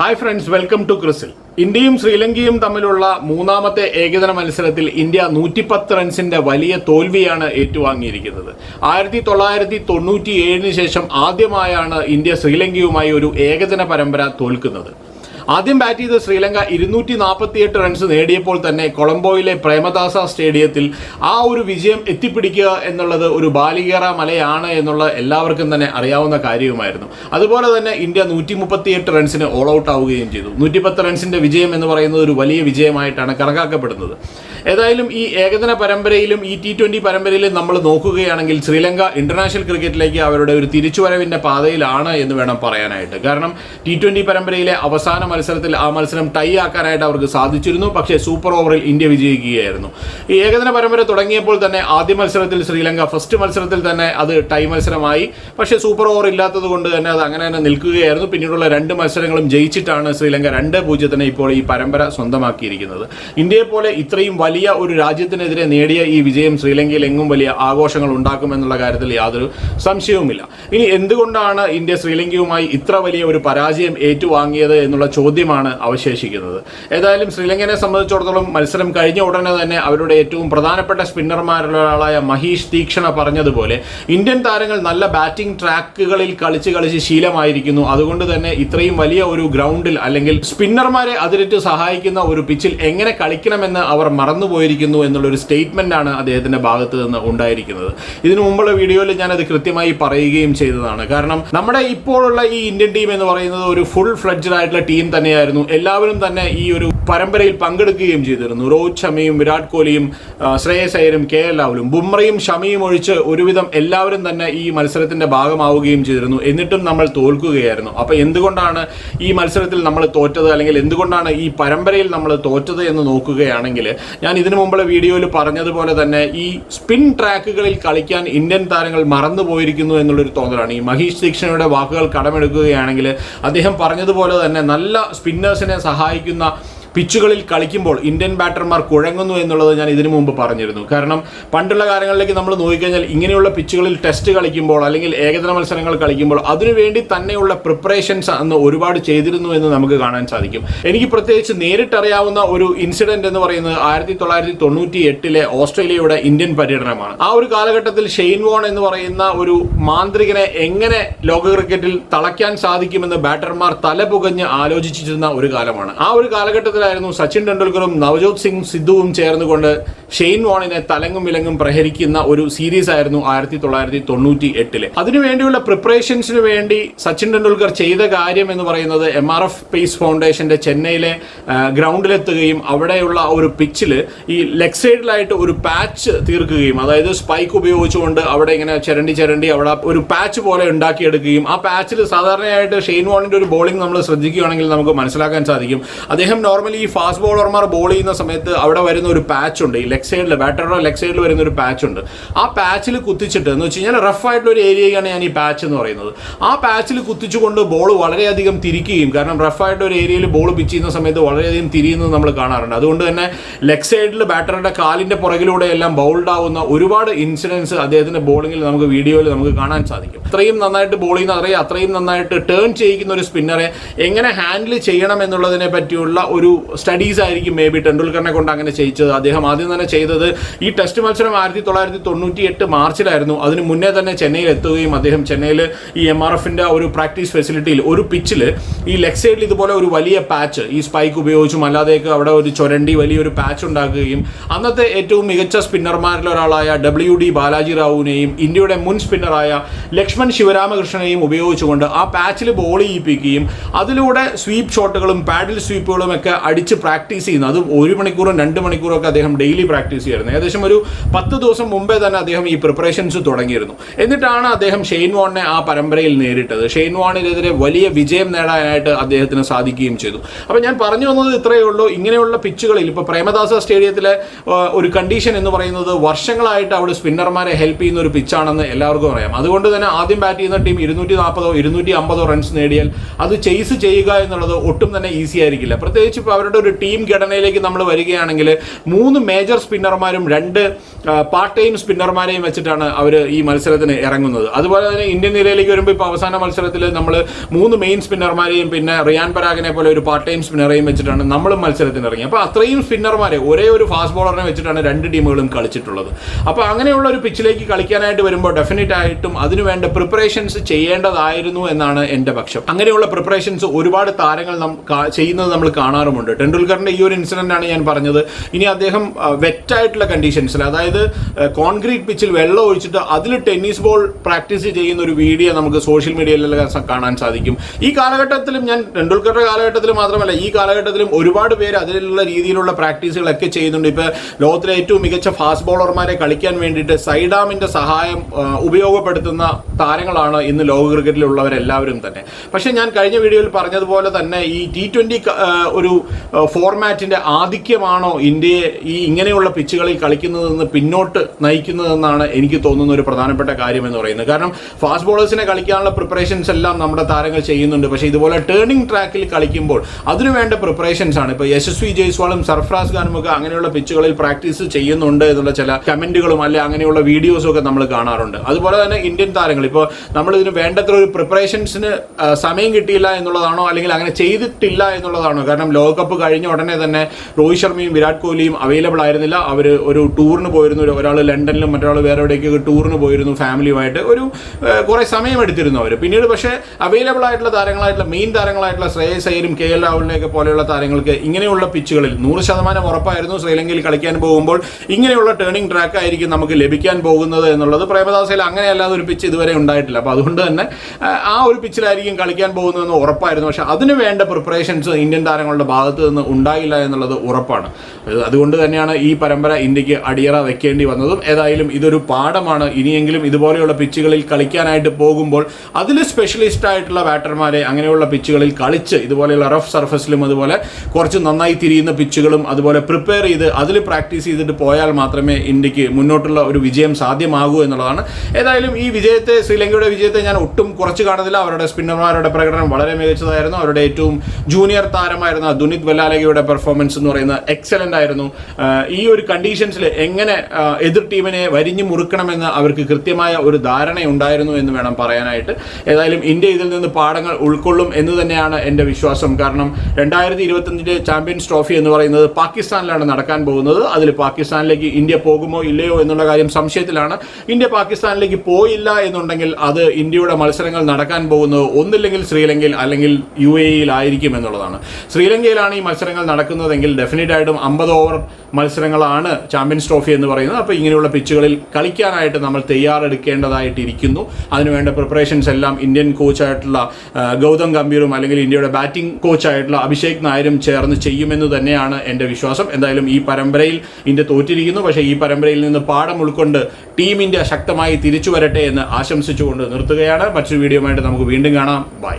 Hi friends welcome to ക്രിസിൽ ഇന്ത്യയും ശ്രീലങ്കയും തമ്മിലുള്ള മൂന്നാമത്തെ ഏകദിന മത്സരത്തിൽ ഇന്ത്യ നൂറ്റിപ്പത്ത് റൺസിന്റെ വലിയ തോൽവിയാണ് ഏറ്റുവാങ്ങിയിരിക്കുന്നത്. ആയിരത്തി തൊള്ളായിരത്തി തൊണ്ണൂറ്റി ഏഴിന് ശേഷം ആദ്യമായാണ് ഇന്ത്യ ശ്രീലങ്കയുമായി ഒരു ഏകദിന പരമ്പര തോൽക്കുന്നത്. ആദ്യം ബാറ്റ് ചെയ്ത ശ്രീലങ്ക ഇരുന്നൂറ്റി നാൽപ്പത്തിയെട്ട് റൺസ് നേടിയപ്പോൾ തന്നെ കൊളംബോയിലെ പ്രേമദാസ സ്റ്റേഡിയത്തിൽ ആ ഒരു വിജയം എത്തിപ്പിടിക്കുക എന്നുള്ളത് ഒരു ബാലികേറ മലയാണ് എന്നുള്ള എല്ലാവർക്കും തന്നെ അറിയാവുന്ന കാര്യവുമായിരുന്നു. അതുപോലെ തന്നെ ഇന്ത്യ നൂറ്റി മുപ്പത്തിയെട്ട് റൺസിന് ഓൾ ഔട്ട് ആവുകയും ചെയ്തു. നൂറ്റിപ്പത്ത് റൺസിന്റെ വിജയം എന്ന് പറയുന്നത് ഒരു വലിയ വിജയമായിട്ടാണ് കണക്കാക്കപ്പെടുന്നത്. ഏതായാലും ഈ ഏകദിന പരമ്പരയിലും ഈ ടി ട്വന്റി പരമ്പരയിലും നമ്മൾ നോക്കുകയാണെങ്കിൽ ശ്രീലങ്ക ഇന്റർനാഷണൽ ക്രിക്കറ്റിലേക്ക് അവരുടെ ഒരു തിരിച്ചുവരവിന്റെ പാതയിലാണ് എന്ന് വേണം പറയാനായിട്ട്. കാരണം ടി ട്വന്റി പരമ്പരയിലെ അവസാന മത്സരത്തിൽ ആ മത്സരം ടൈ ആക്കാനായിട്ട് അവർക്ക് സാധിച്ചിരുന്നു. പക്ഷേ സൂപ്പർ ഓവറിൽ ഇന്ത്യ വിജയിക്കുകയായിരുന്നു. ഈ ഏകദിന പരമ്പര തുടങ്ങിയപ്പോൾ തന്നെ ആദ്യ മത്സരത്തിൽ ശ്രീലങ്ക ഫസ്റ്റ് മത്സരത്തിൽ തന്നെ അത് ടൈ മത്സരമായി. പക്ഷേ സൂപ്പർ ഓവർ ഇല്ലാത്തത് കൊണ്ട് തന്നെ അത് അങ്ങനെ തന്നെ നിൽക്കുകയായിരുന്നു. പിന്നീടുള്ള രണ്ട് മത്സരങ്ങളും ജയിച്ചിട്ടാണ് ശ്രീലങ്ക രണ്ട് പൂജ്യത്തിന് ഇപ്പോൾ ഈ പരമ്പര സ്വന്തമാക്കിയിരിക്കുന്നത്. ഇന്ത്യയെ പോലെ ഇത്രയും വലിയ ഒരു രാജ്യത്തിനെതിരെ നേടിയ ഈ വിജയം ശ്രീലങ്കയിൽ എങ്ങും വലിയ ആഘോഷങ്ങൾ ഉണ്ടാക്കുമെന്നുള്ള കാര്യത്തിൽ യാതൊരു സംശയവുമില്ല. ഇനി എന്തുകൊണ്ടാണ് ഇന്ത്യ ശ്രീലങ്കയുമായി ഇത്ര വലിയ ഒരു പരാജയം ഏറ്റുവാങ്ങിയത് എന്നുള്ള ചോദ്യമാണ് അവശേഷിക്കുന്നത്. ഏതായാലും ശ്രീലങ്കനെ സംബന്ധിച്ചിടത്തോളം മത്സരം കഴിഞ്ഞ ഉടനെ തന്നെ അവരുടെ ഏറ്റവും പ്രധാനപ്പെട്ട സ്പിന്നർമാരിലൊരാളായ മഹീഷ് തീക്ഷണ പറഞ്ഞതുപോലെ ഇന്ത്യൻ താരങ്ങൾ നല്ല ബാറ്റിംഗ് ട്രാക്കുകളിൽ കളിച്ച് കളിച്ച് ശീലമായിരിക്കുന്നു. അതുകൊണ്ട് തന്നെ ഇത്രയും വലിയ ഒരു ഗ്രൗണ്ടിൽ അല്ലെങ്കിൽ സ്പിന്നർമാരെ അതിരിട്ട് സഹായിക്കുന്ന ഒരു പിച്ചിൽ എങ്ങനെ കളിക്കണമെന്ന് അവർ മറന്നുപോയിരിക്കുന്നു എന്നുള്ള ഒരു സ്റ്റേറ്റ്മെന്റ് ആണ് അദ്ദേഹത്തിന്റെ ഭാഗത്ത് നിന്ന് ഉണ്ടായിരിക്കുന്നത്. ഇതിനു മുമ്പുള്ള വീഡിയോയിൽ ഞാനത് കൃത്യമായി പറയുകയും ചെയ്തതാണ്. കാരണം നമ്മുടെ ഇപ്പോഴുള്ള ഈ ഇന്ത്യൻ ടീം എന്ന് പറയുന്നത് ഒരു ഫുൾ ഫ്ലഡ്ജഡ് ആയിട്ടുള്ള ടീം തന്നെയായിരുന്നു. എല്ലാവരും തന്നെ ഈ ഒരു പരമ്പരയിൽ പങ്കെടുക്കുകയും ചെയ്തിരുന്നു. രോഹിത് ശമിയും വിരാട് കോഹ്ലിയും ശ്രേയസ് അയ്യരും കെ എൽ രാഹുലും ബുംറയും ഷമിയും ഒഴിച്ച് ഒരുവിധം എല്ലാവരും തന്നെ ഈ മത്സരത്തിന്റെ ഭാഗമാവുകയും ചെയ്തിരുന്നു. എന്നിട്ടും നമ്മൾ തോൽക്കുകയായിരുന്നു. അപ്പൊ എന്തുകൊണ്ടാണ് ഈ മത്സരത്തിൽ നമ്മൾ തോറ്റത്? അല്ലെങ്കിൽ എന്തുകൊണ്ടാണ് ഈ പരമ്പരയിൽ നമ്മൾ തോറ്റത് എന്ന് നോക്കുകയാണെങ്കിൽ ഞാൻ ഇതിനു മുമ്പുള്ള വീഡിയോയിൽ പറഞ്ഞതുപോലെ തന്നെ ഈ സ്പിൻ ട്രാക്കുകളിൽ കളിക്കാൻ ഇന്ത്യൻ താരങ്ങൾ മറന്നു പോയിരിക്കുന്നു എന്നുള്ളൊരു തോന്നലാണ്. ഈ മഹീഷ് ദീക്ഷണയുടെ വാക്കുകൾ കടമെടുക്കുകയാണെങ്കിൽ അദ്ദേഹം പറഞ്ഞതുപോലെ തന്നെ നല്ല സ്പിന്നേഴ്സിനെ സഹായിക്കുന്ന പിച്ചുകളിൽ കളിക്കുമ്പോൾ ഇന്ത്യൻ ബാറ്റർമാർ കുഴങ്ങുന്നു എന്നുള്ളത് ഞാൻ ഇതിനു മുമ്പ് പറഞ്ഞിരുന്നു. കാരണം പണ്ടുള്ള കാലങ്ങളിലേക്ക് നമ്മൾ നോക്കിക്കഴിഞ്ഞാൽ ഇങ്ങനെയുള്ള പിച്ചുകളിൽ ടെസ്റ്റ് കളിക്കുമ്പോൾ അല്ലെങ്കിൽ ഏകദിന മത്സരങ്ങൾ കളിക്കുമ്പോൾ അതിനുവേണ്ടി തന്നെയുള്ള പ്രിപ്പറേഷൻസ് അന്ന് ഒരുപാട് ചെയ്തിരുന്നു എന്ന് നമുക്ക് കാണാൻ സാധിക്കും. എനിക്ക് പ്രത്യേകിച്ച് നേരിട്ടറിയാവുന്ന ഒരു ഇൻസിഡന്റ് എന്ന് പറയുന്നത് ആയിരത്തി തൊള്ളായിരത്തി തൊണ്ണൂറ്റി എട്ടിലെ ഓസ്ട്രേലിയയുടെ ഇന്ത്യൻ പര്യടനമാണ്. ആ ഒരു കാലഘട്ടത്തിൽ ഷെയ്ൻ വോൺ എന്ന് പറയുന്ന ഒരു മാന്ത്രികനെ എങ്ങനെ ലോക ക്രിക്കറ്റിൽ തളയ്ക്കാൻ സാധിക്കുമെന്ന് ബാറ്റർമാർ തലപുകഞ്ഞ് ആലോചിച്ചിരുന്ന ഒരു കാലമാണ്. ആ ഒരു കാലഘട്ടത്തിലായിരുന്നു സച്ചിൻ ടെണ്ടുൽക്കറും നവജോത് സിംഗ് സിദ്ധുവും ചേർന്നുകൊണ്ട് ഷെയ്ൻ വോണിനെ തലങ്ങും വിലങ്ങും പ്രഹരിക്കുന്ന ഒരു സീരീസ് ആയിരുന്നു ആയിരത്തി തൊള്ളായിരത്തി തൊണ്ണൂറ്റി എട്ടിൽ അതിനുവേണ്ടിയുള്ള പ്രിപ്പറേഷൻസിന് വേണ്ടി സച്ചിൻ ടെണ്ടുൽക്കർ ചെയ്ത കാര്യം എന്ന് പറയുന്നത് എം ആർ എഫ് പേസ് ഫൗണ്ടേഷന്റെ ചെന്നൈയിലെ ഗ്രൗണ്ടിലെത്തുകയും അവിടെയുള്ള ഒരു പിച്ചിൽ ഈ ലെഗ് സൈഡിലായിട്ട് ഒരു പാച്ച് തീർക്കുകയും അതായത് സ്പൈക്ക് ഉപയോഗിച്ചുകൊണ്ട് അവിടെ ഇങ്ങനെ ചിരണ്ടി ചിരണ്ടി അവിടെ ഒരു പാച്ച് പോലെ ഉണ്ടാക്കിയെടുക്കുകയും ആ പാച്ചിൽ സാധാരണയായിട്ട് ഷെയ്ൻ വോണിന്റെ ഒരു ബോളിംഗ് നമ്മൾ ശ്രദ്ധിക്കുകയാണെങ്കിൽ നമുക്ക് മനസ്സിലാക്കാൻ സാധിക്കും. അദ്ദേഹം നോർമലി ഈ ഫാസ്റ്റ് ബോളർമാർ ബോൾ ചെയ്യുന്ന സമയത്ത് അവിടെ വരുന്ന ഒരു പാച്ച് ഉണ്ട്. ഈ ലെഗ് സൈഡിൽ ബാറ്ററുടെ ലെഗ് സൈഡിൽ വരുന്ന ഒരു പാച്ച് ഉണ്ട്. ആ പാച്ചിൽ കുത്തിച്ചിട്ട് എന്ന് വെച്ച് കഴിഞ്ഞാൽ റഫ് ആയിട്ടുള്ള ഒരു ഏരിയയാണ് ഞാൻ ഈ പാച്ച് എന്ന് പറയുന്നത്. ആ പാച്ചിൽ കുത്തിച്ചുകൊണ്ട് ബോൾ വളരെയധികം തിരിക്കുകയും കാരണം റഫ് ആയിട്ട് ഒരു ഏരിയയിൽ ബോൾ പിച്ച് ചെയ്യുന്ന സമയത്ത് വളരെയധികം തിരിയുന്നത് നമ്മൾ കാണാറുണ്ട്. അതുകൊണ്ട് തന്നെ ലെഗ് സൈഡിൽ ബാറ്ററുടെ കാലിന്റെ പുറകിലൂടെ എല്ലാം ബൗൾഡ് ആവുന്ന ഒരുപാട് ഇൻസിഡൻസ് അദ്ദേഹത്തിന്റെ ബോളിങ്ങിൽ നമുക്ക് വീഡിയോയിൽ നമുക്ക് കാണാൻ സാധിക്കും. അത്രയും നന്നായിട്ട് ബോൾ ചെയ്യുന്ന അത്രയും അത്രയും നന്നായിട്ട് ടേൺ ചെയ്യിക്കുന്ന ഒരു സ്പിന്നറെ എങ്ങനെ ഹാൻഡിൽ ചെയ്യണം എന്നുള്ളതിനെ പറ്റിയുള്ള ഒരു സ്റ്റഡീസ് ആയിരിക്കും മേ ബി ടെണ്ടുൽക്കറിനെ കൊണ്ട് അങ്ങനെ ചെയ്യിച്ചത്. അദ്ദേഹം ആദ്യം തന്നെ ചെയ്തത് ഈ ടെസ്റ്റ് മത്സരം ആയിരത്തി തൊള്ളായിരത്തി തൊണ്ണൂറ്റി എട്ട് മാർച്ചിലായിരുന്നു. അതിന് മുന്നേ തന്നെ ചെന്നൈയിൽ എത്തുകയും അദ്ദേഹം ചെന്നൈയിൽ ഈ എം ആർ എഫിന്റെ ഒരു പ്രാക്ടീസ് ഫെസിലിറ്റിയിൽ ഒരു പിച്ചിൽ ഈ ലെഗ് സൈഡിൽ ഇതുപോലെ ഒരു വലിയ പാച്ച് ഈ സ്പൈക്ക് ഉപയോഗിച്ചും അല്ലാതെയൊക്കെ അവിടെ ഒരു ചൊരണ്ടി വലിയൊരു പാച്ച് ഉണ്ടാക്കുകയും അന്നത്തെ ഏറ്റവും മികച്ച സ്പിന്നർമാരിൽ ഒരാളായ ഡബ്ല്യു ഡി ബാലാജി റാവുവിനെയും ഇന്ത്യയുടെ മുൻ സ്പിന്നറായ ലക്ഷ്മൺ ശിവരാമകൃഷ്ണനെയും ഉപയോഗിച്ചുകൊണ്ട് ആ പാച്ചിൽ ബോൾ ചെയ്യിപ്പിക്കുകയും അതിലൂടെ സ്വീപ്പ് ഷോട്ടുകളും പാഡിൽ സ്വീപ്പുകളും ഒക്കെ അടിച്ച് പ്രാക്ടീസ് ചെയ്യുന്നു. അത് ഒരു മണിക്കൂറും രണ്ട് മണിക്കൂറും ഒക്കെ അദ്ദേഹം ഡെയിലി പ്രാക്ടീസ് ചെയ്യായിരുന്നു ഏകദേശം ഒരു പത്ത് ദിവസം മുമ്പേ തന്നെ അദ്ദേഹം ഈ പ്രിപ്പറേഷൻസ് തുടങ്ങിയിരുന്നു. എന്നിട്ടാണ് അദ്ദേഹം ഷെയ്ൻ വാണിനെ ആ പരമ്പരയിൽ നേരിട്ടത്. ഷെയ്ൻ വാണിനെതിരെ വലിയ വിജയം നേടാനായിട്ട് അദ്ദേഹത്തിന് സാധിക്കുകയും ചെയ്തു. അപ്പോൾ ഞാൻ പറഞ്ഞു വന്നത് ഇത്രയേ ഉള്ളൂ. ഇങ്ങനെയുള്ള പിച്ചുകളിൽ ഇപ്പോൾ പ്രേമദാസ സ്റ്റേഡിയത്തിലെ ഒരു കണ്ടീഷൻ എന്ന് പറയുന്നത് വർഷങ്ങളായിട്ട് അവിടെ സ്പിന്നർമാരെ ഹെൽപ്പ് ചെയ്യുന്ന ഒരു പിച്ചാണെന്ന് എല്ലാവർക്കും അറിയാം. അതുകൊണ്ട് തന്നെ ആദ്യം ബാറ്റ് ചെയ്യുന്ന ടീം ഇരുന്നൂറ്റി നാൽപ്പതോ ഇരുന്നൂറ്റി അമ്പതോ റൺസ് നേടിയാൽ അത് ചെയ്സ് ചെയ്യുക എന്നുള്ളത് ഒട്ടും തന്നെ ഈസി ആയിരിക്കില്ല. പ്രത്യേകിച്ച് ഇപ്പോൾ അവരുടെ ഒരു ടീം ഘടനയിലേക്ക് നമ്മൾ വരികയാണെങ്കിൽ മൂന്ന് മേജർ സ്പിന്നർമാരും രണ്ട് പാർട്ട് ടൈം സ്പിന്നർമാരെയും വെച്ചിട്ടാണ് അവർ ഈ മത്സരത്തിന് ഇറങ്ങുന്നത്. അതുപോലെ തന്നെ ഇന്ത്യൻ നിരയിലേക്ക് വരുമ്പോൾ ഇപ്പോൾ അവസാന മത്സരത്തിൽ നമ്മൾ മൂന്ന് മെയിൻ സ്പിന്നർമാരെയും പിന്നെ റിയാൻ പരാഗിനെ പോലെ ഒരു പാർട്ട് ടൈം സ്പിന്നറേയും വെച്ചിട്ടാണ് നമ്മളും മത്സരത്തിന് ഇറങ്ങി. അപ്പോൾ അത്രയും സ്പിന്നർമാരെ ഒരേ ഒരു ഫാസ്റ്റ് ബോളറിനെ വെച്ചിട്ടാണ് രണ്ട് ടീമുകളും കളിച്ചിട്ടുള്ളത്. അപ്പോൾ അങ്ങനെയുള്ള ഒരു പിച്ചിലേക്ക് കളിക്കാനായിട്ട് വരുമ്പോൾ ഡെഫിനറ്റ് ആയിട്ടും അതിനുവേണ്ട പ്രിപ്പറേഷൻസ് ചെയ്യേണ്ടതായിരുന്നു എന്നാണ് എന്റെ പക്ഷം. അങ്ങനെയുള്ള പ്രിപ്പറേഷൻസ് ഒരുപാട് താരങ്ങൾ നം- ചെയ്യുന്നത് നമ്മൾ കാണാറുമുണ്ട്. ടെണ്ടുൽക്കറിന്റെ ഈ ഒരു ഇൻസിഡന്റ് ആണ് ഞാൻ പറഞ്ഞത്. ഇനി അദ്ദേഹം വെറ്റായിട്ടുള്ള കണ്ടീഷൻസിൽ അതായത് കോൺക്രീറ്റ് പിച്ചിൽ വെള്ളം ഒഴിച്ചിട്ട് അതിൽ ടെന്നീസ് ബോൾ പ്രാക്ടീസ് ചെയ്യുന്ന ഒരു വീഡിയോ നമുക്ക് സോഷ്യൽ മീഡിയയിലെല്ലാം കാണാൻ സാധിക്കും. ഈ കാലഘട്ടത്തിലും ഞാൻ ടെണ്ടുൽക്കറുടെ കാലഘട്ടത്തിൽ മാത്രമല്ല ഈ കാലഘട്ടത്തിലും ഒരുപാട് പേര് അതിലുള്ള രീതിയിലുള്ള പ്രാക്ടീസുകളൊക്കെ ചെയ്യുന്നുണ്ട്. ഇപ്പോൾ ലോകത്തിലെ ഏറ്റവും മികച്ച ഫാസ്റ്റ് ബോളർമാരെ കളിക്കാൻ വേണ്ടിയിട്ട് സൈഡാമിന്റെ സഹായം ഉപയോഗപ്പെടുത്തുന്ന താരങ്ങളാണ് ഇന്ന് ലോക ക്രിക്കറ്റിലുള്ളവരെല്ലാവരും തന്നെ. പക്ഷേ ഞാൻ കഴിഞ്ഞ വീഡിയോയിൽ പറഞ്ഞതുപോലെ തന്നെ ഈ ടി ട്വന്റി ഒരു ഫോർമാറ്റിന്റെ ആധിക്യമാണോ ഇന്ത്യയെ ഈ ഇങ്ങനെയുള്ള പിച്ചുകളിൽ കളിക്കുന്നതെന്ന് പിന്നോട്ട് നയിക്കുന്നതെന്നാണ് എനിക്ക് തോന്നുന്ന ഒരു പ്രധാനപ്പെട്ട കാര്യം എന്ന് പറയുന്നത്. കാരണം ഫാസ്റ്റ് ബോളേഴ്സിനെ കളിക്കാനുള്ള പ്രിപ്പറേഷൻസ് എല്ലാം നമ്മുടെ താരങ്ങൾ ചെയ്യുന്നുണ്ട്. പക്ഷേ ഇതുപോലെ ടേണിംഗ് ട്രാക്കിൽ കളിക്കുമ്പോൾ അതിനുവേണ്ട പ്രിപ്പറേഷൻസ് ആണ്. ഇപ്പോൾ യശസ്വി ജയ്സ്വാളും സർഫ്രാസ് ഖാനും ഒക്കെ അങ്ങനെയുള്ള പിച്ചുകളിൽ പ്രാക്ടീസ് ചെയ്യുന്നുണ്ട് എന്നുള്ള ചില കമന്റുകളും അല്ലെ അങ്ങനെയുള്ള വീഡിയോസും ഒക്കെ നമ്മൾ കാണാറുണ്ട്. അതുപോലെ തന്നെ ഇന്ത്യൻ താരങ്ങൾ. ഇപ്പോൾ നമ്മൾ ഇതിന് വേണ്ടത്ര ഒരു പ്രിപ്പറേഷൻസിന് സമയം കിട്ടിയില്ല എന്നുള്ളതാണോ? അല്ലെങ്കിൽ അങ്ങനെ ചെയ്തിട്ടില്ല എന്നുള്ളതാണോ? കാരണം ലോകകപ്പ് കഴിഞ്ഞ ഉടനെ തന്നെ രോഹിത് ശർമ്മയും വിരാട് കോഹ്ലിയും അവൈലബിൾ ആയിരുന്നില്ല. അവർ ഒരു ടൂറിന് പോയിരുന്നു. ഒരാൾ ലണ്ടനിലും മറ്റൊരാൾ വേറെ എവിടേക്കൊക്കെ ടൂറിന് പോയിരുന്നു ഫാമിലിയുമായിട്ട്. ഒരു കുറേ സമയം എടുത്തിരുന്നു അവർ പിന്നീട് പക്ഷേ അവൈലബിൾ ആയിട്ടുള്ള താരങ്ങളായിട്ടുള്ള മെയിൻ താരങ്ങളായിട്ടുള്ള ശ്രേയസ് അയ്യരും കെ എൽ രാഹുലിനെയൊക്കെ പോലെയുള്ള താരങ്ങൾക്ക് ഇങ്ങനെയുള്ള പിച്ചുകളിൽ നൂറ് ശതമാനം ഉറപ്പായിരുന്നു. ശ്രീലങ്കയിൽ കളിക്കാൻ പോകുമ്പോൾ ഇങ്ങനെയുള്ള ടേണിംഗ് ട്രാക്ക് ആയിരിക്കും നമുക്ക് ലഭിക്കാൻ പോകുന്നത് എന്നുള്ളത് പ്രേമദാസയിൽ അങ്ങനെയല്ലാതെ ഒരു പിച്ച് ഇതുവരെ ഉണ്ടായിട്ടില്ല. അപ്പോൾ അതുകൊണ്ട് തന്നെ ആ ഒരു പിച്ചിലായിരിക്കും കളിക്കാൻ പോകുന്നതെന്ന് ഉറപ്പായിരുന്നു. പക്ഷേ അതിന് വേണ്ട പ്രിപ്പറേഷൻസ് ഇന്ത്യൻ താരങ്ങളുടെ ഭാഗത്ത് നിന്ന് ഉണ്ടായില്ല എന്നുള്ളത് ഉറപ്പാണ്. അതുകൊണ്ട് തന്നെയാണ് ഈ പരമ്പര ഇന്ത്യയ്ക്ക് അടിയറ വെക്കേണ്ടി വന്നതും. ഏതായാലും ഇതൊരു പാഠമാണ്. ഇനിയെങ്കിലും ഇതുപോലെയുള്ള പിച്ചുകളിൽ കളിക്കാനായിട്ട് പോകുമ്പോൾ അതിൽ സ്പെഷ്യലിസ്റ്റ് ആയിട്ടുള്ള ബാറ്റർമാരെ അങ്ങനെയുള്ള പിച്ചുകളിൽ കളിച്ച് ഇതുപോലെയുള്ള റഫ് സർഫസിലും അതുപോലെ കുറച്ച് നന്നായി തിരിയുന്ന പിച്ചുകളും അതുപോലെ പ്രിപ്പയർ ചെയ്ത് അതിൽ പ്രാക്ടീസ് ചെയ്തിട്ട് പോയാൽ മാത്രമേ ഇന്ത്യയ്ക്ക് മുന്നോട്ടുള്ള ഒരു വിജയം സാധ്യമാകൂ എന്നുള്ളതാണ്. ഏതായാലും ഈ വിജയത്തെ ശ്രീലങ്കയുടെ വിജയത്തെ ഞാൻ ഒട്ടും കുറച്ച് കാണുന്നില്ല. അവരുടെ സ്പിന്നർമാരുടെ പ്രകടനം വളരെ മികച്ചതായിരുന്നു. അവരുടെ ഏറ്റവും ജൂനിയർ താരമായിരുന്ന ദുനിത് വെല്ലാലകയുടെ പെർഫോമൻസ് എന്ന് പറയുന്നത് എക്സലന്റ് ആയിരുന്നു. ഈ ഒരു കണ്ടീഷൻസിൽ എങ്ങനെ എതിർ ടീമിനെ വരിഞ്ഞു മുറുക്കണമെന്ന് അവർക്ക് കൃത്യമായ ഒരു ധാരണ ഉണ്ടായിരുന്നു എന്ന് വേണം പറയാനായിട്ട്. ഏതായാലും ഇന്ത്യ ഇതിൽ നിന്ന് പാഠങ്ങൾ ഉൾക്കൊള്ളും എന്ന് തന്നെയാണ് എന്റെ വിശ്വാസം. കാരണം രണ്ടായിരത്തി ഇരുപത്തഞ്ചിലെ ചാമ്പ്യൻസ് ട്രോഫി എന്ന് പറയുന്നത് പാകിസ്ഥാനിലാണ് നടക്കാൻ പോകുന്നത്. അതിൽ പാകിസ്ഥാനിലേക്ക് ഇന്ത്യ പോകുമോ ഇല്ലയോ എന്നുള്ള കാര്യം സംശയത്തിലാണ്. ഇന്ത്യ പാകിസ്ഥാനിലേക്ക് പോയില്ല എന്നുണ്ടെങ്കിൽ അത് ഇന്ത്യയുടെ മത്സരങ്ങൾ നടക്കാൻ പോകുന്നത് ഒന്നില്ലെങ്കിൽ ശ്രീലങ്കയിൽ അല്ലെങ്കിൽ യു എ ഇയിലായിരിക്കും എന്നുള്ളതാണ്. ശ്രീലങ്കയിലാണ് ഈ മത്സരങ്ങൾ നടക്കുന്നതെങ്കിൽ ഡെഫിനറ്റ് ആയിട്ടും അമ്പത് ഓവർ മത്സരങ്ങളാണ് ചാമ്പ്യൻസ് ട്രോഫി എന്ന് പറയുന്നത്. അപ്പോൾ ഇങ്ങനെയുള്ള പിച്ചുകളിൽ കളിക്കാനായിട്ട് നമ്മൾ തയ്യാറെടുക്കേണ്ടതായിട്ടിരിക്കുന്നു. അതിനുവേണ്ട പ്രിപ്പറേഷൻസ് എല്ലാം ഇന്ത്യൻ കോച്ചായിട്ടുള്ള ഗൗതം ഗംഭീറും അല്ലെങ്കിൽ ഇന്ത്യയുടെ ബാറ്റിംഗ് കോച്ചായിട്ടുള്ള അഭിഷേക് നായരും ചേർന്ന് ചെയ്യുമെന്ന് തന്നെയാണ് എന്റെ വിശ്വാസം. എന്തായാലും ഈ പരമ്പരയിൽ ഇന്ത്യ തോറ്റിരിക്കുന്നു. പക്ഷേ ഈ പരമ്പരയിൽ നിന്ന് പാഠം ഉൾക്കൊണ്ട് ടീം ഇന്ത്യ ശക്തമായി തിരിച്ചു വരട്ടെ എന്ന് ആശംസിച്ചുകൊണ്ട് നിർത്തുകയാണ്. മറ്റൊരു വീഡിയോയുമായിട്ട് നമുക്ക് വീണ്ടും കാണാം. ബൈ